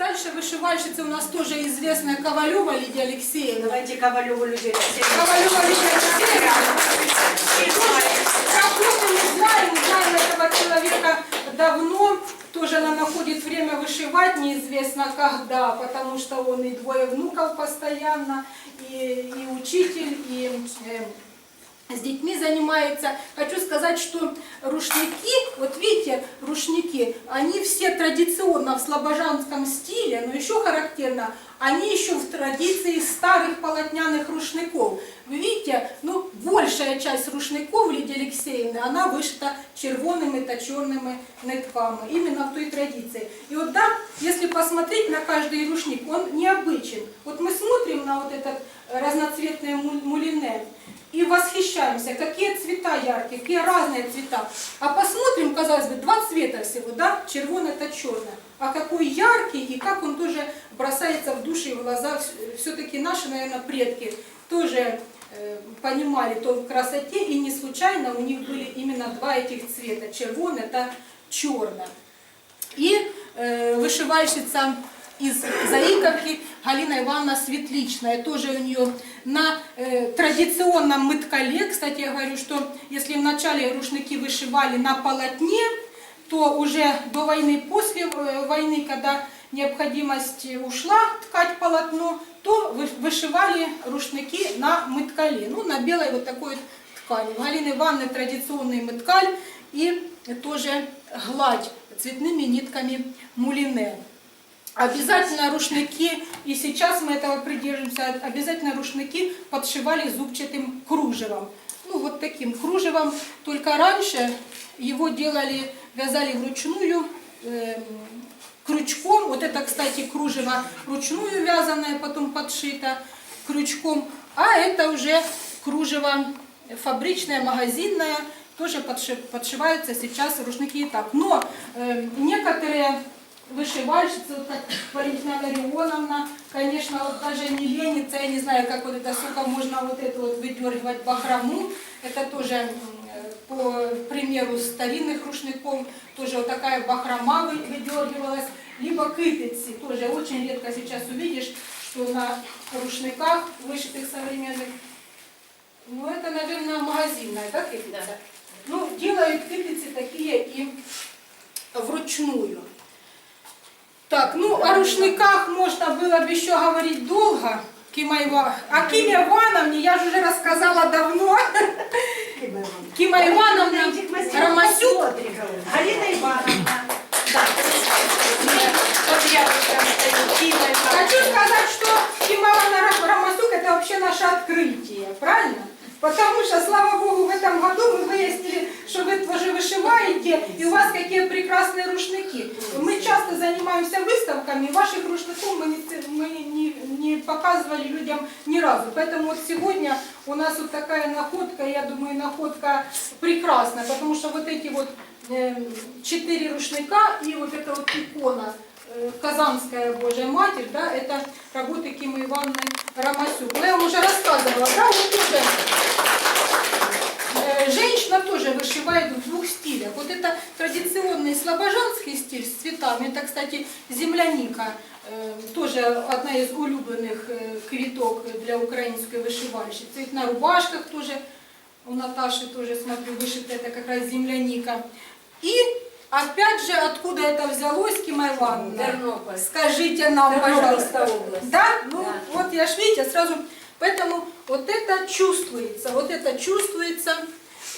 Дальше вышивальщица у нас тоже известная Ковалева Лидия Алексеевна. Давайте Ковалеву людей. Ковалева Лидия Алексеевна. Работу мы знаем, знаем этого человека давно. Тоже она находит время вышивать, неизвестно когда, потому что он и двое внуков постоянно, и, и учитель, и э, с детьми занимается. Хочу сказать, что рушники, вот видите, рушники, они все традиционно в слобожанском стиле, но еще характерно, они еще в традиции старых полотняных рушников. Вы видите, ну, большая часть рушников Лидии Алексеевны, она вышита червонными та черными нитками, именно в той традиции. И вот да, если посмотреть на каждый рушник, он необычен. Вот мы смотрим на вот этот разноцветный му- мулине, и восхищаемся, какие цвета яркие, какие разные цвета. А посмотрим, казалось бы, два цвета всего, да, червоное это черное. А какой яркий и как он тоже бросается в души и в глаза. Все-таки наши, наверное, предки тоже э, понимали то в красоте, и не случайно у них были именно два этих цвета, червоное это черное. И э, вышивальщица из Заиковки Галина Ивановна Светличная. Тоже у нее на э, традиционном мыткале. Кстати, я говорю, что если вначале рушники вышивали на полотне, то уже до войны, после э, войны, когда необходимость ушла ткать полотно, то вы- вышивали рушники на мыткале. Ну, на белой вот такой вот ткани. У Галины Ивановны традиционный мыткаль и тоже гладь цветными нитками мулине. Обязательно рушники, и сейчас мы этого придерживаемся, обязательно рушники подшивали зубчатым кружевом. Ну, вот таким кружевом. Только раньше его делали, вязали вручную, эм, крючком. Вот это, кстати, кружево ручную вязаное, потом подшито крючком. А это уже кружево фабричное, магазинное, тоже подши- подшиваются сейчас рушники и так. Но э, некоторые вышивальщицы, вот как Валентина Ларионовна, конечно, вот даже не ленится, я не знаю, как вот это, сколько можно вот это вот выдергивать бахрому, это тоже по примеру старинных рушников, тоже вот такая бахрома вы- выдергивалась, либо кытицы, тоже очень редко сейчас увидишь, что на рушниках вышитых современных, ну это, наверное, магазинная, да, кытица? Ну, делают кытицы такие и вручную. Так, ну о рушниках можно было бы еще говорить долго. Кима Ива- О Киме Ивановне я же уже рассказала давно. Кима Ивановна Ромасюк. Галина Ивановна. Ивановна. Хочу сказать, что Кима Ивановна Ромасюк это вообще наше открытие, правильно? Потому что, слава Богу, в этом году мы выяснили, что вы тоже вышиваете, и у вас какие прекрасные рушники. Мы часто занимаемся выставками, ваших рушников мы не, мы не, не показывали людям ни разу. Поэтому вот сегодня у нас вот такая находка, я думаю, находка прекрасная, потому что вот эти вот эм, четыре рушника и вот эта вот икона Казанская Божья Матерь, да, это работы Кимы Ивановны Ромасюк. Ну, я вам уже рассказывала, да, вот тоже Э, Женщина тоже вышивает в двух стилях. Вот это традиционный слобожанский стиль с цветами. Это, кстати, земляника. э, Тоже одна из улюбленных э, квиток для украинской вышивальщицы. На рубашках тоже у Наташи тоже, смотрю, вышита это как раз земляника. И опять же, откуда это взялось, Кима Ивановна? Тернополь. Скажите нам, Тернопольская пожалуйста. область. Да? Ну, Да. вот я ж, видите, сразу... Поэтому вот это чувствуется, вот это чувствуется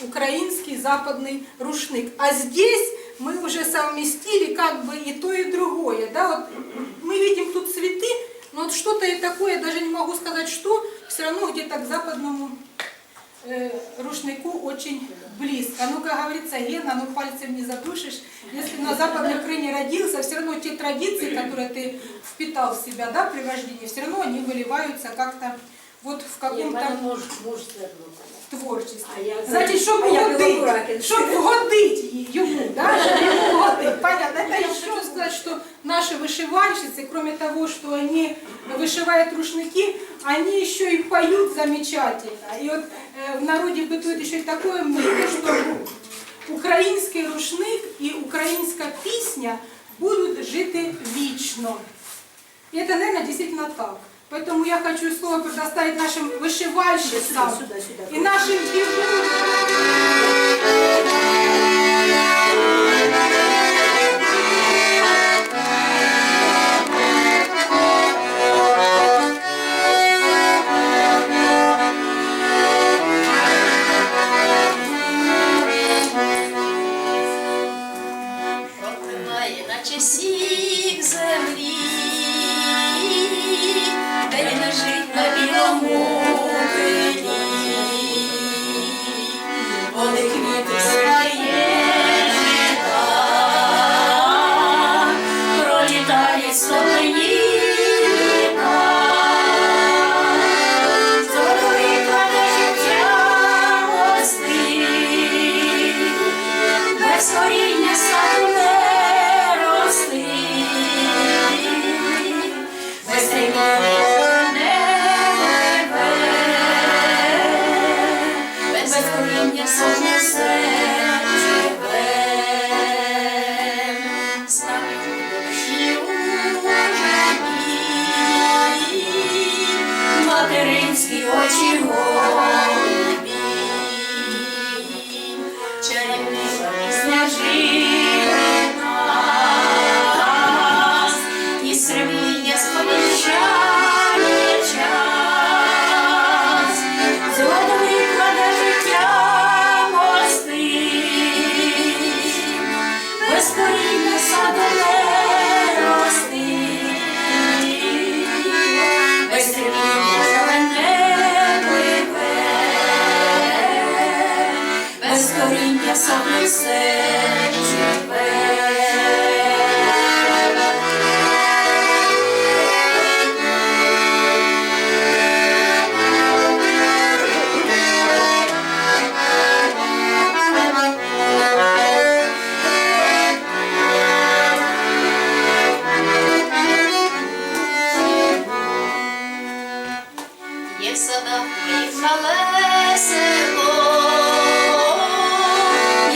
украинский западный рушник. А здесь мы уже совместили как бы и то, и другое. Да? Вот мы видим тут цветы, но вот что-то и такое, даже не могу сказать, что, все равно где-то к западному рушнику очень близко. Ну, как говорится, Гена, ну пальцем не задушишь. Если на Западной Украине родился, все равно те традиции, которые ты впитал в себя да, при рождении, все равно они выливаются как-то вот в каком-то муж, муж творчість. А я- Значить, щоб А щоб вгодити йому, да? А щоб йому вгодити. Понятно, это я хочу сказать, что наши вышивальщицы, кроме того, что они вышивают рушники, они еще и поют замечательно. И вот в народе бытует еще и такое мнение, что украинский рушник и украинская песня будут жить вечно. И это, наверное, действительно так. Поэтому я хочу слово предоставить нашим вышивальщицам сюда, сюда, сюда. и нашим движениям. садах моїх мале село,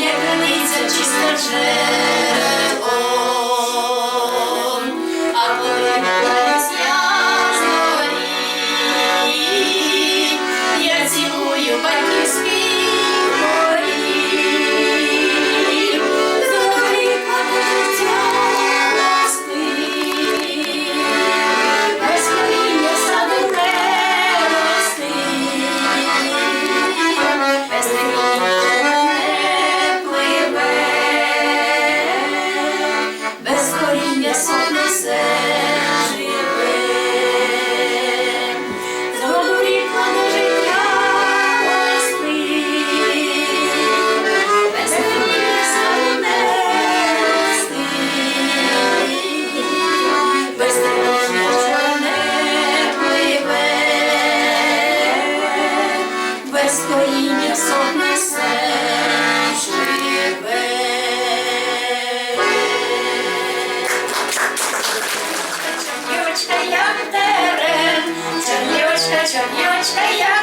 є границя чи скаже. Стоїння сон несе живе. Чернівочка, як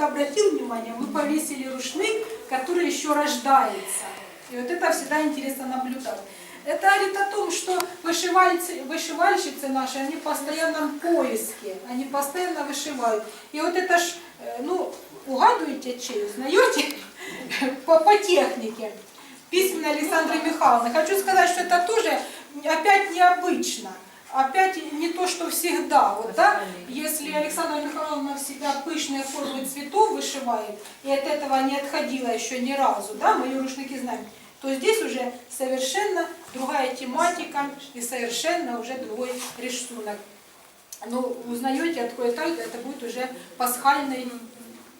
кто-то обратил внимание, мы повесили рушник, который еще рождается. И вот это всегда интересно наблюдать. Это говорит о том, что вышивальцы, вышивальщицы наши, они в постоянном поиске, они постоянно вышивают. И вот это ж, э, ну, угадываете, чей, узнаете по, по технике. Письменно Александры Михайловны. Хочу сказать, что это тоже опять необычно. Опять не то, что всегда. Вот, да? Если Александра Михайловна в себя пышные формы цветов вышивает, и от этого не отходила еще ни разу, да, мы ее рушники знаем, то здесь уже совершенно другая тематика и совершенно уже другой рисунок. Ну, узнаете, от кое так, это будет уже пасхальный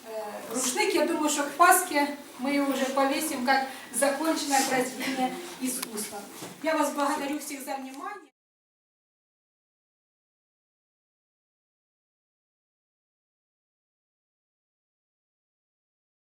э, рушник. Я думаю, что к Пасхе мы его уже повесим как законченное произведение искусства. Я вас благодарю всех за внимание.